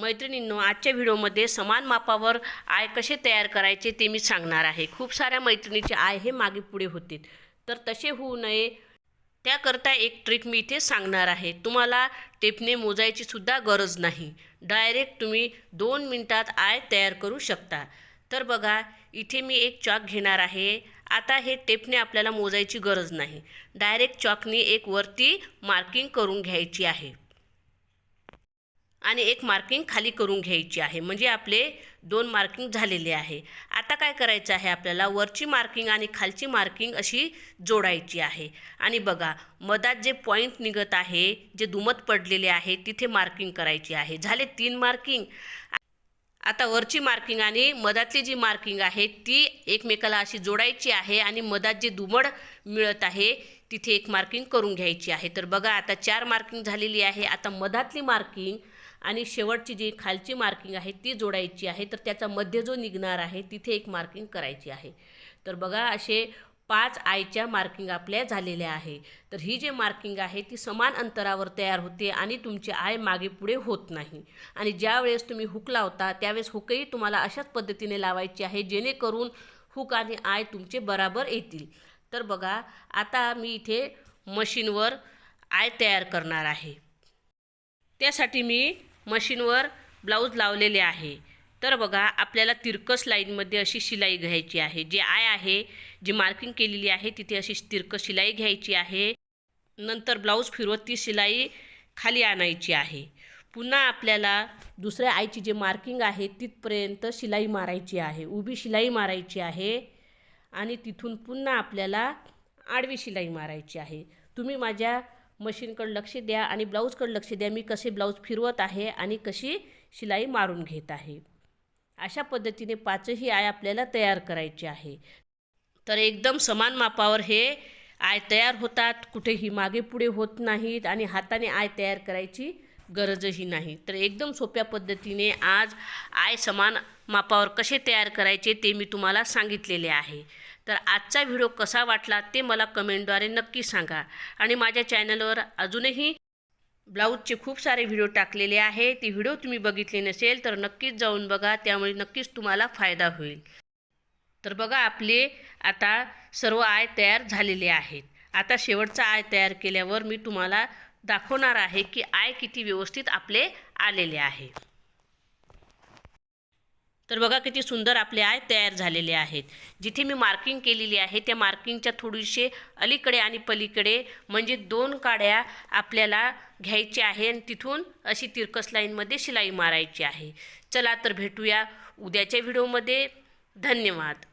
मैत्रिणींनो आजच्या व्हिडिओमध्ये समान मापावर आय कसे तयार करायचे ते मी सांगणार आहे. खूप साऱ्या मैत्रिणीचे आय हे मागे पुढे होते तर तसे होऊ नये. त्याकरता एक ट्रिक मी इथे सांगणार आहे. तुम्हाला टेपने मोजायची सुद्धा गरज नाही. डायरेक्ट तुम्ही दोन मिनटात आय तयार करू शकता. तर बघा इथे मी एक चॉक घेणार आहे. आता हे टेपने आपल्याला मोजायची गरज नाही. डायरेक्ट चॉकनी एक वरती मार्किंग करून घ्यायची आहे. आणि एक मार्किंग खाली करून घ्यायची आहे. म्हणजे आपले दोन मार्किंग झालेले आहे. आता काय करायचं आहे आपल्याला? वरची मार्किंग आणि खालची मार्किंग अशी जोडायची आहे. आणि बघा मधात जे पॉईंट निघत आहे जे दुमत पडलेले आहे तिथे मार्किंग करायची आहे. झाले तीन मार्किंग आता वरची मार्किंग आणि मधातली जी मार्किंग आहे ती एकमेकाला अशी जोडायची आहे आणि मधात जी दुमड मिळत आहे तिथे एक मार्किंग करून घ्यायची आहे. तर बघा आता चार मार्किंग झालेली आहे. आता मधातली मार्किंग आणि शेवटची जी खालची मार्किंग आहे ती जोडायची आहे. तर त्याचा मध्य जो निघणार आहे तिथे एक मार्किंग करायची आहे. तर बघा असे पाच आयच्या मार्किंग आपल्या झालेल्या आहे. तर ही जे मार्किंग आहे ती समान अंतरावर तयार होते आणि तुमची आय मागे पुढे होत नाही. आणि ज्या वेळेस तुम्ही हुक लावता त्यावेळेस हुकही तुम्हाला अशाच पद्धतीने लावायची आहे जेणेकरून हुक आणि आय तुमचे बराबर येतील. तर बघा आता मी इथे मशीनवर आय तयार करणार आहे. त्यासाठी मी मशीनवर ब्लाऊज लावलेले आहे. तर बघा आपल्याला तिरकस लाईनमध्ये अशी शिलाई घ्यायची आहे. जे आय आहे जी मार्किंग केलेली आहे तिथे अशी तिरकस शिलाई घ्यायची आहे. नंतर ब्लाऊज फिरवत ती शिलाई खाली आणायची आहे. पुन्हा आपल्याला दुसऱ्या आईची जे मार्किंग आहे तिथपर्यंत शिलाई मारायची आहे. उभी शिलाई मारायची आहे आणि तिथून पुन्हा आपल्याला आडवी शिलाई मारायची आहे. तुम्ही माझ्या मशीनकडं लक्ष द्या आणि ब्लाऊजकडं लक्ष द्या. मी कसे ब्लाऊज फिरवत आहे आणि कशी शिलाई मारून घेत आहे. अशा पद्धतीने पाचही आय आपल्याला तयार करायचे आहे. तर एकदम समान मापावर हे आय तयार होतात. कुठेही मागे पुढे होत नाहीत आणि हाताने आय तयार करायची गरजही नाही. तर एकदम सोप्या पद्धतीने आज आय समान मापावर कसे तयार करायचे ते मी तुम्हाला सांगितलेले आहे. तर आजचा व्हिडिओ कसा वाटला ते मला कमेंटद्वारे नक्की सांगा. आणि माझ्या चॅनलवर अजूनही ब्लाऊजचे खूप सारे व्हिडिओ टाकलेले आहे. ते व्हिडिओ तुम्ही बघितले नसेल तर नक्कीच जाऊन बघा. त्यामुळे नक्कीच तुम्हाला फायदा होईल. तर बघा आपले आता सर्व आय तयार झालेले आहेत. आता शेवटचा आय तयार केल्यावर मी तुम्हाला दाखवणार आहे की आय किती व्यवस्थित आपले आलेले आहे. तर बघा किती सुंदर आपले आय तयार झालेले आहेत. जिथे मी मार्किंग केलेली आहे त्या मार्किंगच्या थोडीशे अलीकडे आणि पलीकडे म्हणजे दोन काड्या आपल्याला घ्यायची आहे आणि तिथून अशी तिरकस लाईनमध्ये शिलाई मारायची आहे. चला तर भेटूया उद्याच्या व्हिडिओमध्ये धन्यवाद.